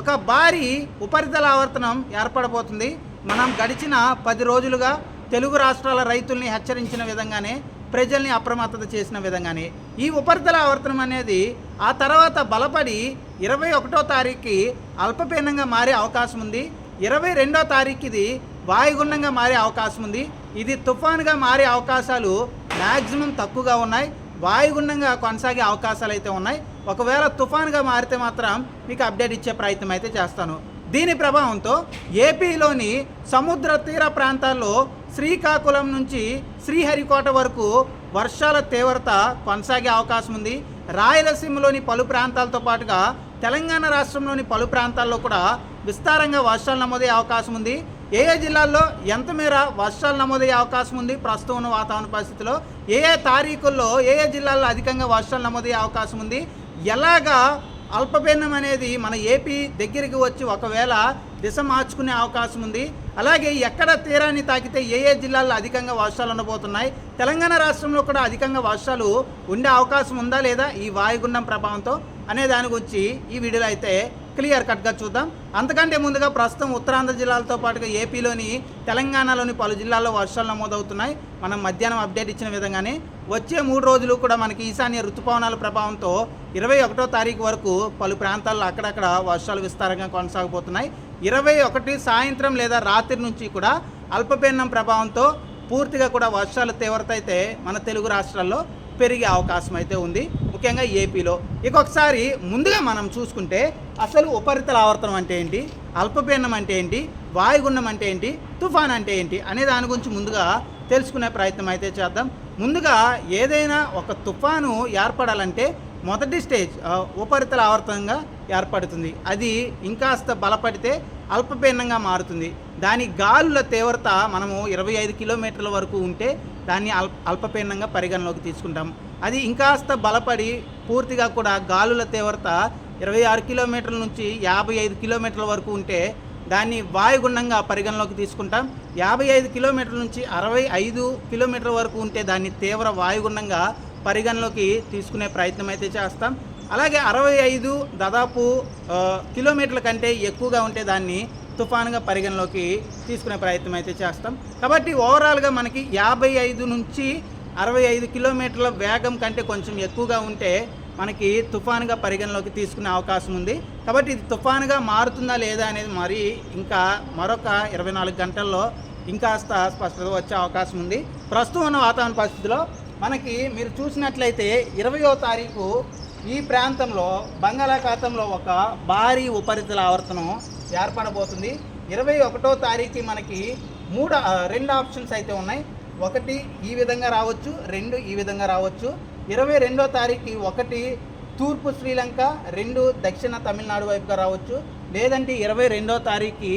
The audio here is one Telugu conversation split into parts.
ఒక భారీ ఉపరితల ఆవర్తనం ఏర్పడబోతుంది. మనం గడిచిన పది రోజులుగా తెలుగు రాష్ట్రాల రైతుల్ని హెచ్చరించిన విధంగానే ప్రజల్ని అప్రమత్తత చేసిన విధంగానే ఈ ఉపరితల ఆవర్తనం అనేది ఆ తర్వాత బలపడి ఇరవై ఒకటో తారీఖుకి అల్పపీడనంగా మారే అవకాశం ఉంది. ఇరవై రెండో తారీఖు ఇది వాయుగుండంగా మారే అవకాశం ఉంది. ఇది తుఫానుగా మారే అవకాశాలు మ్యాక్సిమం తక్కువగా ఉన్నాయి. వాయుగుండంగా కొనసాగే అవకాశాలు అయితే ఉన్నాయి. ఒకవేళ తుఫాన్గా మారితే మాత్రం మీకు అప్డేట్ ఇచ్చే ప్రయత్నం అయితే చేస్తాను. దీని ప్రభావంతో ఏపీలోని సముద్ర తీర ప్రాంతాల్లో శ్రీకాకుళం నుంచి శ్రీహరికోట వరకు వర్షాల తీవ్రత కొనసాగే అవకాశం ఉంది. రాయలసీమలోని పలు ప్రాంతాలతో పాటుగా తెలంగాణ రాష్ట్రంలోని పలు ప్రాంతాల్లో కూడా విస్తారంగా వర్షాలు నమోదయ్యే అవకాశం ఉంది. ఏ ఏ జిల్లాల్లో ఎంత మేర వర్షాలు నమోదయ్యే అవకాశం ఉంది? ప్రస్తుతం ఉన్న వాతావరణ పరిస్థితిలో ఏ ఏ తారీఖుల్లో ఏ ఏ జిల్లాల్లో అధికంగా వర్షాలు నమోదయ్యే అవకాశం ఉంది? ఎలాగా అల్పపీడనం అనేది మన ఏపీ దగ్గరికి వచ్చి ఒకవేళ దిశ మార్చుకునే అవకాశం ఉంది? అలాగే ఎక్కడ తీరాన్ని తాకితే ఏ ఏ జిల్లాల్లో అధికంగా వర్షాలు ఉండబోతున్నాయి? తెలంగాణ రాష్ట్రంలో కూడా అధికంగా వర్షాలు ఉండే అవకాశం ఉందా లేదా? ఈ వాయుగుండం ప్రభావంతో అనే దాని గురించి ఈ వీడియోలో అయితే క్లియర్ కట్గా చూద్దాం. అంతకంటే ముందుగా ప్రస్తుతం ఉత్తరాంధ్ర జిల్లాలతో పాటుగా ఏపీలోని తెలంగాణలోని పలు జిల్లాల్లో వర్షాలు నమోదవుతున్నాయి. మనం మధ్యాహ్నం అప్డేట్ ఇచ్చిన విధంగానే వచ్చే మూడు రోజులు కూడా మనకి ఈశాన్య ఋతుపవనాల ప్రభావంతో ఇరవై ఒకటో తారీఖు వరకు పలు ప్రాంతాల్లో అక్కడక్కడ వర్షాలు విస్తారంగా కొనసాగబోతున్నాయి. ఇరవై ఒకటి సాయంత్రం లేదా రాత్రి నుంచి కూడా అల్పపీడనం ప్రభావంతో పూర్తిగా కూడా వర్షాలు తీవ్రత అయితే మన తెలుగు రాష్ట్రాల్లో పెరిగే అవకాశం అయితే ఉంది. ముఖ్యంగా ఏపీలో. ఇక ఒకసారి ముందుగా మనం చూసుకుంటే అసలు ఉపరితల ఆవర్తనం అంటే ఏంటి? అల్పపీడనం అంటే ఏంటి? వాయుగుండం అంటే ఏంటి? తుఫాన్ అంటే ఏంటి? అనే దాని గురించి ముందుగా తెలుసుకునే ప్రయత్నం అయితే చేద్దాం. ముందుగా ఏదైనా ఒక తుఫాను ఏర్పడాలంటే మొదటి స్టేజ్ ఉపరితల ఆవర్తనంగా ఏర్పడుతుంది. అది ఇంకాస్త బలపడితే అల్పపీడనంగా మారుతుంది. దాని గాలుల తీవ్రత మనము ఇరవై ఐదు కిలోమీటర్ల వరకు ఉంటే దాన్ని అల్ప అల్పపీడనంగా పరిగణలోకి తీసుకుంటాం. అది ఇంకాస్త బలపడి పూర్తిగా కూడా గాలుల తీవ్రత ఇరవై ఆరు కిలోమీటర్ల నుంచి యాభై ఐదు కిలోమీటర్ల వరకు ఉంటే దాన్ని వాయుగుండంగా పరిగణలోకి తీసుకుంటాం. యాభై ఐదు కిలోమీటర్ల నుంచి అరవై ఐదు కిలోమీటర్ల వరకు ఉంటే దాన్ని తీవ్ర వాయుగుండంగా పరిగణలోకి తీసుకునే ప్రయత్నం అయితే చేస్తాం. అలాగే అరవై ఐదు దాదాపు కిలోమీటర్ల కంటే ఎక్కువగా ఉంటే దాన్ని తుఫానుగా పరిగణలోకి తీసుకునే ప్రయత్నం అయితే చేస్తాం. కాబట్టి ఓవరాల్గా మనకి యాభై ఐదు నుంచి అరవై ఐదు కిలోమీటర్ల వేగం కంటే కొంచెం ఎక్కువగా ఉంటే మనకి తుఫానుగా పరిగణలోకి తీసుకునే అవకాశం ఉంది. కాబట్టి ఇది తుఫానుగా మారుతుందా లేదా అనేది మరి ఇంకా మరొక ఇరవై నాలుగు గంటల్లో ఇంకాస్త స్పష్టత వచ్చే అవకాశం ఉంది. ప్రస్తుతం ఉన్న వాతావరణ పరిస్థితిలో మనకి మీరు చూసినట్లయితే ఇరవయో తారీఖు ఈ ప్రాంతంలో బంగాళాఖాతంలో ఒక భారీ ఉపరితల ఆవర్తనం ఏర్పడబోతుంది. ఇరవై ఒకటో తారీఖు మనకి మూడు రెండు ఆప్షన్స్ అయితే ఉన్నాయి. ఒకటి ఈ విధంగా రావచ్చు రెండు ఈ విధంగా రావచ్చు. ఇరవై రెండో తారీఖు ఒకటి తూర్పు శ్రీలంక రెండు దక్షిణ తమిళనాడు వైపుగా రావచ్చు. లేదంటే ఇరవై రెండో తారీఖు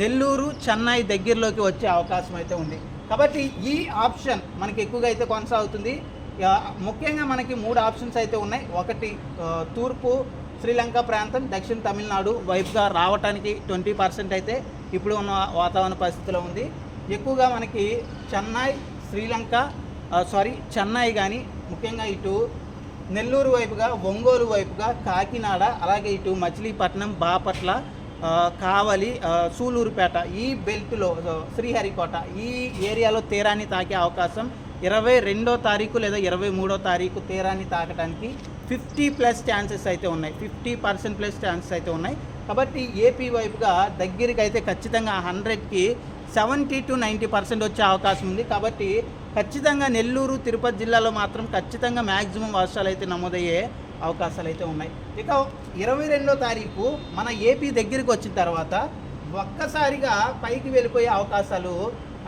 నెల్లూరు చెన్నై దగ్గరలోకి వచ్చే అవకాశం అయితే ఉంది. కాబట్టి ఈ ఆప్షన్ మనకి ఎక్కువగా అయితే కొనసాగుతుంది. ముఖ్యంగా మనకి మూడు ఆప్షన్స్ అయితే ఉన్నాయి. ఒకటి తూర్పు శ్రీలంక ప్రాంతం దక్షిణ తమిళనాడు వైపుగా రావటానికి ట్వంటీ పర్సెంట్ అయితే ఇప్పుడు ఉన్న వాతావరణ పరిస్థితిలో ఉంది. ఎక్కువగా మనకి చెన్నై శ్రీలంక సారీ చెన్నై కానీ ముఖ్యంగా ఇటు నెల్లూరు వైపుగా ఒంగోలు వైపుగా కాకినాడ అలాగే ఇటు మచిలీపట్నం బాపట్ల కావలి సూలూరుపేట ఈ బెల్ట్లో శ్రీహరికోట ఈ ఏరియాలో తీరాన్ని తాకే అవకాశం ఇరవై రెండో తారీఖు లేదా ఇరవై మూడో తారీఖు తీరాన్ని తాకడానికి ఫిఫ్టీ ప్లస్ ఛాన్సెస్ అయితే ఉన్నాయి. ఫిఫ్టీ పర్సెంట్ ప్లస్ ఛాన్సెస్ అయితే ఉన్నాయి. కాబట్టి ఏపీ వైపుగా దగ్గరికి అయితే ఖచ్చితంగా హండ్రెడ్కి సెవెంటీ టు నైంటీ పర్సెంట్ వచ్చే అవకాశం ఉంది. కాబట్టి ఖచ్చితంగా నెల్లూరు తిరుపతి జిల్లాలో మాత్రం ఖచ్చితంగా మ్యాక్సిమం వర్షాలు అయితే నమోదయ్యే అవకాశాలు అయితే ఉన్నాయి. ఇక ఇరవై రెండో తారీఖు మన ఏపీ దగ్గరికి వచ్చిన తర్వాత ఒక్కసారిగా పైకి వెళ్ళిపోయే అవకాశాలు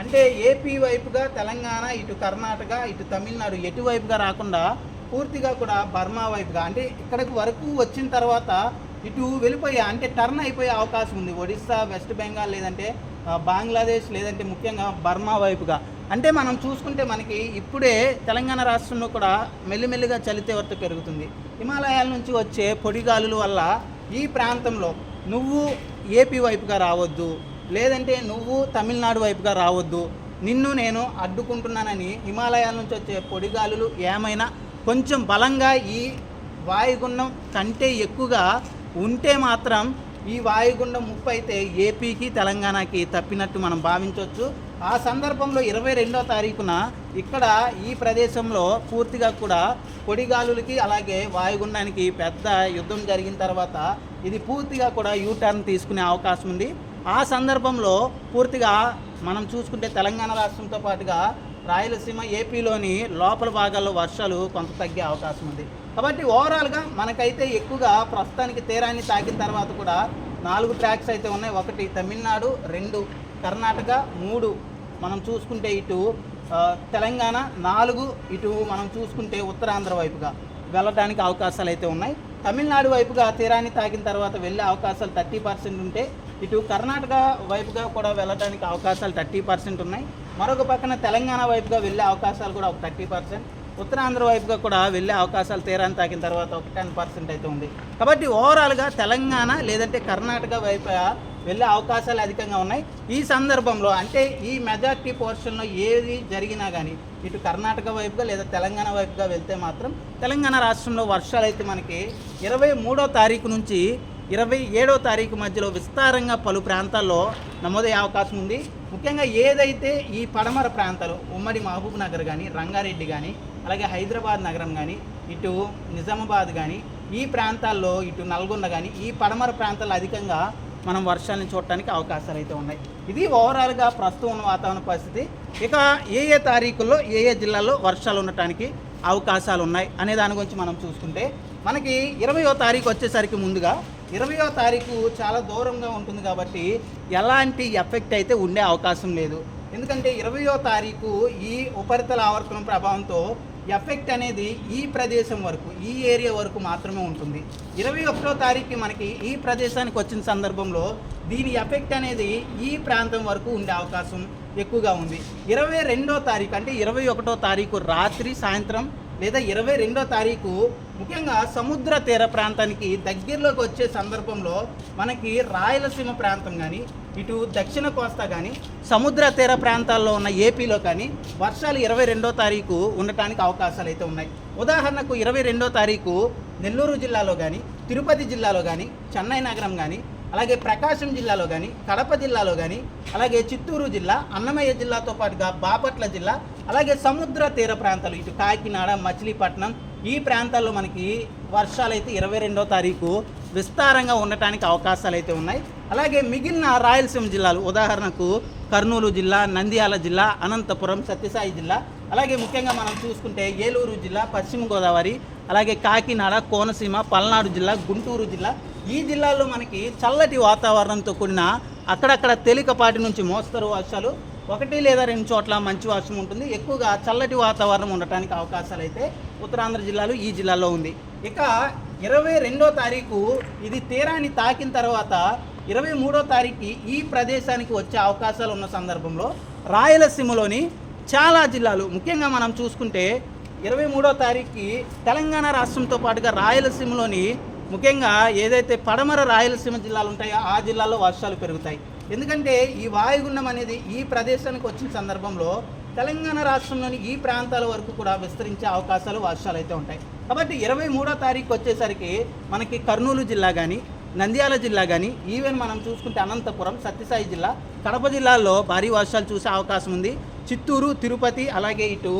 అంటే ఏపీ వైపుగా తెలంగాణ ఇటు కర్ణాటక ఇటు తమిళనాడు ఎటువైపుగా రాకుండా పూర్తిగా కూడా బర్మా వైపుగా అంటే ఇక్కడికి వరకు వచ్చిన తర్వాత ఇటు వెళ్ళిపోయే అంటే టర్న్ అయిపోయే అవకాశం ఉంది. ఒడిస్సా వెస్ట్ బెంగాల్ లేదంటే బంగ్లాదేశ్ లేదంటే ముఖ్యంగా బర్మా వైపుగా. అంటే మనం చూసుకుంటే మనకి ఇప్పుడే తెలంగాణ రాష్ట్రంలో కూడా మెల్లిమెల్లిగా చలి తీవ్రత పెరుగుతుంది. హిమాలయాల నుంచి వచ్చే పొడిగాలుల వల్ల ఈ ప్రాంతంలో నువ్వు ఏపీ వైపుగా రావద్దు లేదంటే నువ్వు తమిళనాడు వైపుగా రావద్దు నిన్ను నేను అడ్డుకుంటున్నానని హిమాలయాల నుంచి వచ్చే పొడిగాలులు ఏమైనా కొంచెం బలంగా ఈ వాయుగుండం కంటే ఎక్కువగా ఉంటే మాత్రం ఈ వాయుగుండం ముప్పు అయితే ఏపీకి తెలంగాణకి తప్పినట్టు మనం భావించవచ్చు ఆ సందర్భంలో ఇరవై రెండో తారీఖున ఇక్కడ ఈ ప్రదేశంలో పూర్తిగా కూడా పొడిగాలులకి అలాగే వాయుగుండానికి పెద్ద యుద్ధం జరిగిన తర్వాత ఇది పూర్తిగా కూడా యూటర్న్ తీసుకునే అవకాశం ఉంది. ఆ సందర్భంలో పూర్తిగా మనం చూసుకుంటే తెలంగాణ రాష్ట్రంతో పాటుగా రాయలసీమ ఏపీలోని లోపల భాగాల్లో వర్షాలు కొంత తగ్గే అవకాశం ఉంది. కాబట్టి ఓవరాల్గా మనకైతే ఎక్కువగా ప్రస్తుతానికి తీరాన్ని తాకిన తర్వాత కూడా నాలుగు ట్రాక్స్ అయితే ఉన్నాయి. ఒకటి తమిళనాడు రెండు కర్ణాటక మూడు మనం చూసుకుంటే ఇటు తెలంగాణ నాలుగు ఇటు మనం చూసుకుంటే ఉత్తరాంధ్ర వైపుగా వెళ్ళడానికి అవకాశాలు అయితే ఉన్నాయి. తమిళనాడు వైపుగా తీరాన్ని తాకిన తర్వాత వెళ్ళే అవకాశాలు థర్టీ పర్సెంట్ ఉంటే ఇటు కర్ణాటక వైపుగా కూడా వెళ్ళడానికి అవకాశాలు థర్టీ పర్సెంట్ ఉన్నాయి. మరొక పక్కన తెలంగాణ వైపుగా వెళ్ళే అవకాశాలు కూడా ఒక థర్టీ పర్సెంట్. ఉత్తరాంధ్ర వైపుగా కూడా వెళ్ళే అవకాశాలు తీరాన్ని తాకిన తర్వాత ఒక టెన్ పర్సెంట్ అయితే ఉంది. కాబట్టి ఓవరాల్గా తెలంగాణ లేదంటే కర్ణాటక వైపు వెళ్ళే అవకాశాలు అధికంగా ఉన్నాయి. ఈ సందర్భంలో అంటే ఈ మెజార్టీ పోర్షన్లో ఏది జరిగినా కానీ ఇటు కర్ణాటక వైపుగా లేదా తెలంగాణ వైపుగా వెళ్తే మాత్రం తెలంగాణ రాష్ట్రంలో వర్షాలు అయితే మనకి ఇరవై మూడో తారీఖు నుంచి ఇరవై ఏడో తారీఖు మధ్యలో విస్తారంగా పలు ప్రాంతాల్లో నమోదయ్యే అవకాశం ఉంది. ముఖ్యంగా ఏదైతే ఈ పడమర ప్రాంతాలు ఉమ్మడి మహబూబ్ నగర్ కానీ రంగారెడ్డి కానీ అలాగే హైదరాబాద్ నగరం కానీ ఇటు నిజామాబాద్ కానీ ఈ ప్రాంతాల్లో ఇటు నల్గొండ కానీ ఈ పడమర ప్రాంతాల్లో అధికంగా మనం వర్షాలను చూడటానికి అవకాశాలు అయితే ఉన్నాయి. ఇది ఓవరాల్గా ప్రస్తుతం ఉన్న వాతావరణ పరిస్థితి. ఇక ఏ ఏ తారీఖుల్లో ఏ ఏ జిల్లాల్లో వర్షాలు ఉండటానికి అవకాశాలు ఉన్నాయి అనే దాని గురించి మనం చూసుకుంటే మనకి ఇరవయో తారీఖు వచ్చేసరికి ముందుగా ఇరవయో తారీఖు చాలా దూరంగా ఉంటుంది కాబట్టి ఎలాంటి ఎఫెక్ట్ అయితే ఉండే అవకాశం లేదు. ఎందుకంటే ఇరవయో తారీఖు ఈ ఉపరితల ఆవర్తనం ప్రభావంతో ఎఫెక్ట్ అనేది ఈ ప్రదేశం వరకు ఈ ఏరియా వరకు మాత్రమే ఉంటుంది. ఇరవై ఒకటో తారీఖు మనకి ఈ ప్రదేశానికి వచ్చిన సందర్భంలో దీని ఎఫెక్ట్ అనేది ఈ ప్రాంతం వరకు ఉండే అవకాశం ఎక్కువగా ఉంది. ఇరవై రెండో తారీఖు అంటే ఇరవై ఒకటో తారీఖు రాత్రి సాయంత్రం లేదా ఇరవై రెండో తారీఖు ముఖ్యంగా సముద్ర తీర ప్రాంతానికి దగ్గరలోకి వచ్చే సందర్భంలో మనకి రాయలసీమ ప్రాంతం కానీ ఇటు దక్షిణ కోస్తా కానీ సముద్ర తీర ప్రాంతాల్లో ఉన్న ఏపీలో కానీ వర్షాలు ఇరవై రెండో తారీఖు ఉండటానికి అవకాశాలు అయితే ఉన్నాయి. ఉదాహరణకు ఇరవై రెండో తారీఖు నెల్లూరు జిల్లాలో కానీ తిరుపతి జిల్లాలో కానీ చెన్నై నగరం కానీ అలాగే ప్రకాశం జిల్లాలో కానీ కడప జిల్లాలో కానీ అలాగే చిత్తూరు జిల్లా అన్నమయ్య జిల్లాతో పాటుగా బాపట్ల జిల్లా అలాగే సముద్ర తీర ప్రాంతాలు ఇటు కాకినాడ మచిలీపట్నం ఈ ప్రాంతాల్లో మనకి వర్షాలు అయితే ఇరవై రెండో తారీఖు విస్తారంగా ఉండటానికి అవకాశాలు అయితే ఉన్నాయి. అలాగే మిగిలిన రాయలసీమ జిల్లాలు ఉదాహరణకు కర్నూలు జిల్లా నంద్యాల జిల్లా అనంతపురం సత్యసాయి జిల్లా అలాగే ముఖ్యంగా మనం చూసుకుంటే ఏలూరు జిల్లా పశ్చిమ గోదావరి అలాగే కాకినాడ కోనసీమ పల్నాడు జిల్లా గుంటూరు జిల్లా ఈ జిల్లాలో మనకి చల్లటి వాతావరణంతో కూడిన అక్కడక్కడ తేలికపాటి నుంచి మోస్తరు వర్షాలు ఒకటి లేదా రెండు చోట్ల మంచి వర్షం ఉంటుంది. ఎక్కువగా చల్లటి వాతావరణం ఉండటానికి అవకాశాలు అయితే ఉత్తరాంధ్ర జిల్లాలో ఈ జిల్లాలో ఉంది. ఇక ఇరవై రెండో తారీఖు ఇది తీరాన్ని తాకిన తర్వాత ఇరవై మూడో తారీఖు ఈ ప్రదేశానికి వచ్చే అవకాశాలు ఉన్న సందర్భంలో రాయలసీమలోని చాలా జిల్లాలు ముఖ్యంగా మనం చూసుకుంటే ఇరవై మూడో తారీఖుకి తెలంగాణ రాష్ట్రంతో పాటుగా రాయలసీమలోని ముఖ్యంగా ఏదైతే పడమర రాయలసీమ జిల్లాలు ఉంటాయో ఆ జిల్లాలో వర్షాలు పెరుగుతాయి. ఎందుకంటే ఈ వాయుగుండం అనేది ఈ ప్రదేశానికి వచ్చిన సందర్భంలో తెలంగాణ రాష్ట్రంలోని ఈ ప్రాంతాల వరకు కూడా విస్తరించే అవకాశాలు వర్షాలు అయితే ఉంటాయి. కాబట్టి ఇరవై మూడో తారీఖు వచ్చేసరికి మనకి కర్నూలు జిల్లా కానీ నంద్యాల జిల్లా కానీ ఈవెన్ మనం చూసుకుంటే అనంతపురం సత్యసాయి జిల్లా కడప జిల్లాల్లో భారీ వర్షాలు చూసే అవకాశం ఉంది. చిత్తూరు తిరుపతి అలాగే ఇటు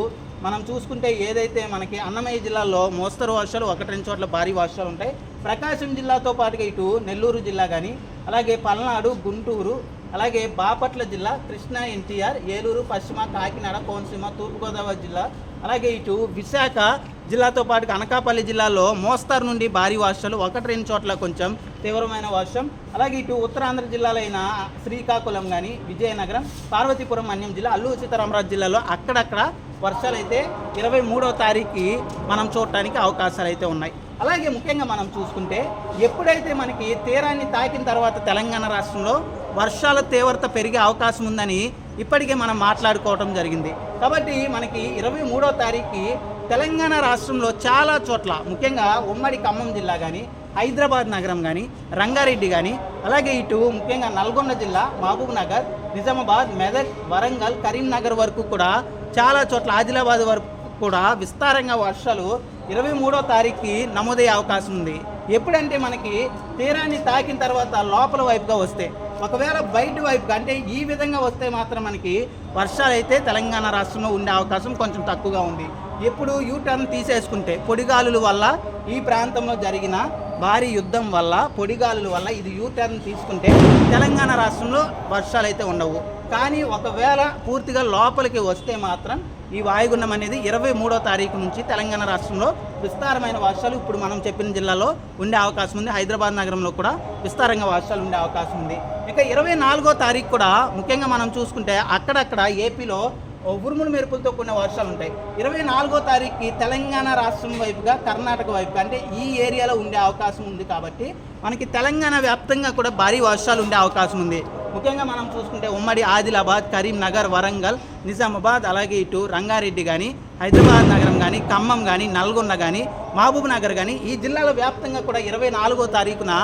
మనం చూసుకుంటే ఏదైతే మనకి అన్నమయ్య జిల్లాలో మోస్తరు వర్షాలు ఒకటి రెండు చోట్ల భారీ వర్షాలు ఉంటాయి. ప్రకాశం జిల్లాతో పాటుగా ఇటు నెల్లూరు జిల్లా కానీ అలాగే పల్నాడు గుంటూరు అలాగే బాపట్ల జిల్లా కృష్ణా ఎన్టీఆర్ ఏలూరు పశ్చిమ కాకినాడ కోనసీమ తూర్పుగోదావరి జిల్లా అలాగే ఇటు విశాఖ జిల్లాతో పాటు అనకాపల్లి జిల్లాలో మోస్తారు నుండి భారీ వర్షాలు ఒకటి రెండు చోట్ల కొంచెం తీవ్రమైన వర్షం. అలాగే ఇటు ఉత్తరాంధ్ర జిల్లాలైన శ్రీకాకుళం కానీ విజయనగరం పార్వతీపురం అన్యం జిల్లా అల్లూరు సీతారామరాజు జిల్లాలో అక్కడక్కడ వర్షాలు అయితే ఇరవై మూడో తారీఖుకి మనం చూడటానికి అవకాశాలు అయితే ఉన్నాయి. అలాగే ముఖ్యంగా మనం చూసుకుంటే ఎప్పుడైతే మనకి తీరాన్ని తాకిన తర్వాత తెలంగాణ రాష్ట్రంలో వర్షాల తీవ్రత పెరిగే అవకాశం ఉందని ఇప్పటికే మనం మాట్లాడుకోవటం జరిగింది. కాబట్టి మనకి ఇరవై మూడో తారీఖుకి తెలంగాణ రాష్ట్రంలో చాలా చోట్ల ముఖ్యంగా ఉమ్మడి ఖమ్మం జిల్లా కానీ హైదరాబాద్ నగరం కానీ రంగారెడ్డి కానీ అలాగే ఇటు ముఖ్యంగా నల్గొండ జిల్లా మహబూబ్ నగర్ నిజామాబాద్ మెదక్ వరంగల్ కరీంనగర్ వరకు కూడా చాలా చోట్ల ఆదిలాబాద్ వరకు కూడా విస్తారంగా వర్షాలు ఇరవై మూడో తారీఖుకి నమోదయ్యే అవకాశం ఉంది. ఎప్పుడంటే మనకి తీరాన్ని తాకిన తర్వాత లోపల వైపుగా వస్తే ఒకవేళ బయట వైపుగా అంటే ఈ విధంగా వస్తే మాత్రం మనకి వర్షాలు అయితే తెలంగాణ రాష్ట్రంలో ఉండే అవకాశం కొంచెం తక్కువగా ఉంది. ఎప్పుడు యూ టర్న్ తీసేసుకుంటే పొడిగాలుల వల్ల ఈ ప్రాంతంలో జరిగిన భారీ యుద్ధం వల్ల పొడిగాలుల వల్ల ఇది యూ టర్న్ తీసుకుంటే తెలంగాణ రాష్ట్రంలో వర్షాలు అయితే ఉండవు. కానీ ఒకవేళ పూర్తిగా లోపలికి వస్తే మాత్రం ఈ వాయుగుండం అనేది ఇరవై మూడో తారీఖు నుంచి తెలంగాణ రాష్ట్రంలో విస్తారమైన వర్షాలు ఇప్పుడు మనం చెప్పిన జిల్లాలో ఉండే అవకాశం ఉంది. హైదరాబాద్ నగరంలో కూడా విస్తారంగా వర్షాలు ఉండే అవకాశం ఉంది. ఇక ఇరవై నాలుగో తారీఖు కూడా ముఖ్యంగా మనం చూసుకుంటే అక్కడక్కడ ఏపీలో ఉరుములు మెరుపులతో కూడిన వర్షాలు ఉంటాయి. ఇరవై నాలుగో తారీఖుకి తెలంగాణ రాష్ట్రం వైపుగా కర్ణాటక వైపుగా అంటే ఈ ఏరియాలో ఉండే అవకాశం ఉంది కాబట్టి మనకి తెలంగాణ వ్యాప్తంగా కూడా భారీ వర్షాలు ఉండే అవకాశం ఉంది. ముఖ్యంగా మనం చూసుకుంటే ఉమ్మడి ఆదిలాబాద్ కరీంనగర్ వరంగల్ నిజామాబాద్ అలాగే ఇటు రంగారెడ్డి కానీ హైదరాబాద్ నగరం కానీ ఖమ్మం కానీ నల్గొండ కానీ మహబూబ్ నగర్ కానీ ఈ జిల్లాల వ్యాప్తంగా కూడా ఇరవై నాలుగో తారీఖున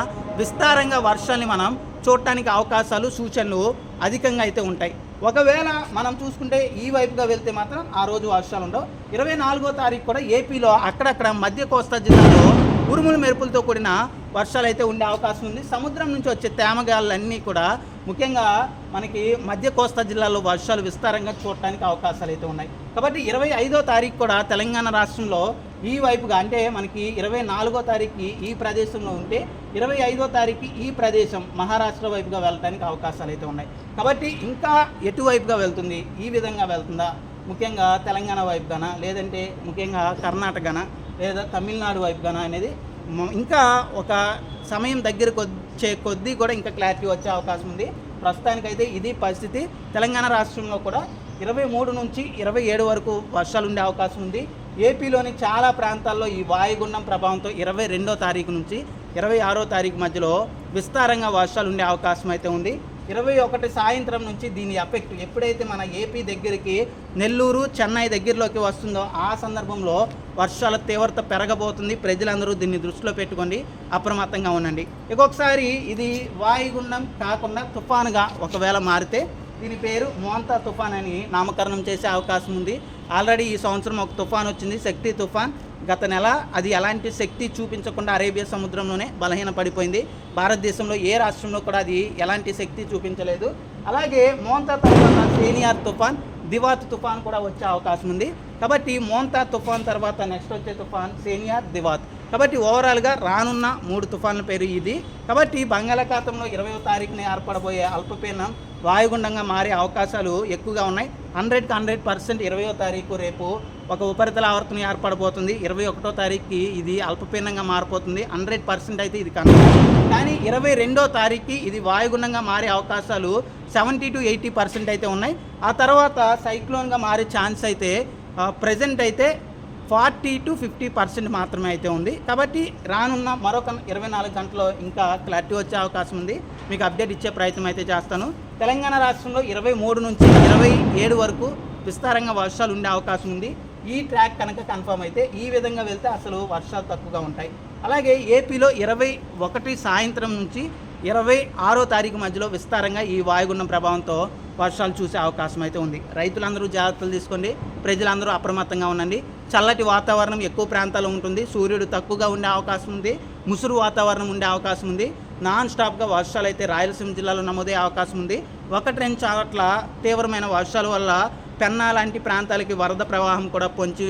విస్తారంగా వర్షాల్ని మనం చూడటానికి అవకాశాలు సూచనలు అధికంగా అయితే ఉంటాయి. ఒకవేళ మనం చూసుకుంటే ఈ వైపుగా వెళ్తే మాత్రం ఆ రోజు వర్షాలు ఉండవు. ఇరవై నాలుగో తారీఖు కూడా ఏపీలో అక్కడక్కడ మధ్య కోస్తా జిల్లాలో ఉరుములు మెరుపులతో కూడిన వర్షాలు అయితే ఉండే అవకాశం ఉంది. సముద్రం నుంచి వచ్చే తేమగాళ్ళన్నీ కూడా ముఖ్యంగా మనకి మధ్య కోస్తా జిల్లాలో వర్షాలు విస్తారంగా చూడటానికి అవకాశాలు అయితే ఉన్నాయి. కాబట్టి ఇరవై ఐదో తారీఖు కూడా తెలంగాణ రాష్ట్రంలో ఈ వైపుగా అంటే మనకి ఇరవై నాలుగో తారీఖుకి ఈ ప్రదేశంలో ఉంటే ఇరవై ఐదో తారీఖు ఈ ప్రదేశం మహారాష్ట్ర వైపుగా వెళ్ళడానికి అవకాశాలు అయితే ఉన్నాయి. కాబట్టి ఇంకా ఎటువైపుగా వెళ్తుంది? ఈ విధంగా వెళ్తుందా? ముఖ్యంగా తెలంగాణ వైపుగానా? లేదంటే ముఖ్యంగా కర్ణాటకనా? లేదా తమిళనాడు వైపుగానా అనేది ఇంకా ఒక సమయం దగ్గరకు వచ్చే కొద్దీ కూడా ఇంకా క్లారిటీ వచ్చే అవకాశం ఉంది. ప్రస్తుతానికైతే ఇది పరిస్థితి. తెలంగాణ రాష్ట్రంలో కూడా ఇరవై మూడు నుంచి ఇరవై ఏడు వరకు వర్షాలు ఉండే అవకాశం ఉంది. ఏపీలోని చాలా ప్రాంతాల్లో ఈ వాయుగుండం ప్రభావంతో ఇరవై రెండో తారీఖు నుంచి ఇరవై ఆరో తారీఖు మధ్యలో విస్తారంగా వర్షాలు ఉండే అవకాశం అయితే ఉంది. ఇరవై ఒకటి సాయంత్రం నుంచి దీని ఎఫెక్ట్ ఎప్పుడైతే మన ఏపీ దగ్గరికి నెల్లూరు చెన్నై దగ్గరలోకి వస్తుందో ఆ సందర్భంలో వర్షాల తీవ్రత పెరగబోతుంది. ప్రజలందరూ దీన్ని దృష్టిలో పెట్టుకోండి. అప్రమత్తంగా ఉండండి. ఇంకొకసారి ఇది వాయుగుండం కాకుండా తుఫానుగా ఒకవేళ మారితే దీని పేరు మోంతా తుఫాన్ అని నామకరణం చేసే అవకాశం ఉంది. ఆల్రెడీ ఈ సంవత్సరం ఒక తుఫాన్ వచ్చింది శక్తి తుఫాన్. గత నెల అది ఎలాంటి శక్తి చూపించకుండా అరేబియా సముద్రంలోనే బలహీన పడిపోయింది. భారతదేశంలో ఏ రాష్ట్రంలో కూడా అది ఎలాంటి శక్తి చూపించలేదు. అలాగే మోంతా తర్వాత సీనియర్ తుఫాన్ దివాత్ తుఫాన్ కూడా వచ్చే అవకాశం ఉంది. కాబట్టి మోంతా తుఫాన్ తర్వాత నెక్స్ట్ వచ్చే తుఫాన్ సీనియర్ దివాత్. కాబట్టి ఓవరాల్గా రానున్న మూడు తుఫాన్ల పేరు ఇది. కాబట్టి బంగాళాఖాతంలో ఇరవై తారీఖున ఏర్పడబోయే అల్పపీడనం వాయుగుండంగా మారే అవకాశాలు ఎక్కువగా ఉన్నాయి. హండ్రెడ్కి హండ్రెడ్ పర్సెంట్ ఇరవయో తారీఖు రేపు ఒక ఉపరితల ఆవర్తనం ఏర్పడబోతుంది. ఇరవై ఒకటో తారీఖుకి ఇది అల్పపీనంగా మారిపోతుంది హండ్రెడ్ పర్సెంట్ అయితే ఇది కన్ఫర్మ్. కానీ ఇరవై రెండో తారీఖుకి ఇది వాయుగుండంగా మారే అవకాశాలు సెవెంటీ టు ఎయిటీ పర్సెంట్ అయితే ఉన్నాయి. ఆ తర్వాత సైక్లోన్గా మారే ఛాన్స్ అయితే ప్రజెంట్ అయితే ఫార్టీ టు ఫిఫ్టీ పర్సెంట్ మాత్రమే అయితే ఉంది. కాబట్టి రానున్న మరొక ఇరవై నాలుగు గంటలో ఇంకా క్లారిటీ వచ్చే అవకాశం ఉంది. మీకు అప్డేట్ ఇచ్చే ప్రయత్నం అయితే చేస్తాను. తెలంగాణ రాష్ట్రంలో ఇరవై మూడు నుంచి ఇరవై ఏడు వరకు విస్తారంగా వర్షాలు ఉండే అవకాశం ఉంది. ఈ ట్రాక్ కనుక కన్ఫర్మ్ అయితే ఈ విధంగా వెళ్తే అసలు వర్షాలు తక్కువగా ఉంటాయి. అలాగే ఏపీలో ఇరవై ఒకటి సాయంత్రం నుంచి ఇరవై ఆరో తారీఖు మధ్యలో విస్తారంగా ఈ వాయుగుండం ప్రభావంతో వర్షాలు చూసే అవకాశం అయితే ఉంది. రైతులందరూ జాగ్రత్తలు తీసుకోండి. ప్రజలందరూ అప్రమత్తంగా ఉండండి. చల్లటి వాతావరణం ఎక్కువ ప్రాంతాల్లో ఉంటుంది. సూర్యుడు తక్కువగా ఉండే అవకాశం ఉంది. ముసురు వాతావరణం ఉండే అవకాశం ఉంది. నాన్ స్టాప్గా వర్షాలు అయితే రాయలసీమ జిల్లాలో నమోదయ్యే అవకాశం ఉంది. ఒకటి రెండు చోట్ల తీవ్రమైన వర్షాల వల్ల పెన్నా లాంటి ప్రాంతాలకి వరద ప్రవాహం కూడా పొంచి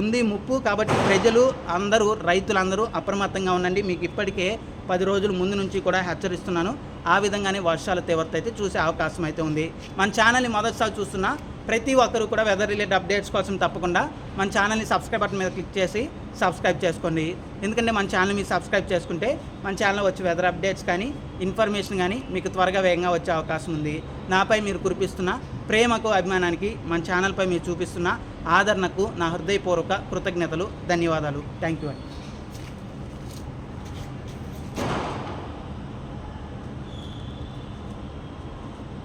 ఉంది ముప్పు. కాబట్టి ప్రజలు అందరూ రైతులందరూ అప్రమత్తంగా ఉండండి. మీకు ఇప్పటికే పది రోజుల ముందు నుంచి కూడా హెచ్చరిస్తున్నాను. ఆ విధంగానే వర్షాల తీవ్రత అయితే చూసే అవకాశం అయితే ఉంది. మన ఛానల్ని మొదటిసారి చూస్తున్నా ప్రతి ఒక్కరు కూడా వెదర్ రిలేటెడ్ అప్డేట్స్ కోసం తప్పకుండా మన ఛానల్ని సబ్స్క్రైబ్ బటన్ మీద క్లిక్ చేసి సబ్స్క్రైబ్ చేసుకోండి. ఎందుకంటే మన ఛానల్ మీరు సబ్స్క్రైబ్ చేసుకుంటే మన ఛానల్ వచ్చే వెదర్ అప్డేట్స్ కానీ ఇన్ఫర్మేషన్ కానీ మీకు త్వరగా వేగంగా వచ్చే అవకాశం ఉంది. నాపై మీరు కురిపిస్తున్న ప్రేమకు అభిమానానికి మన ఛానల్పై మీరు చూపిస్తున్న ఆదరణకు నా హృదయపూర్వక కృతజ్ఞతలు ధన్యవాదాలు. థ్యాంక్ యూ అండి.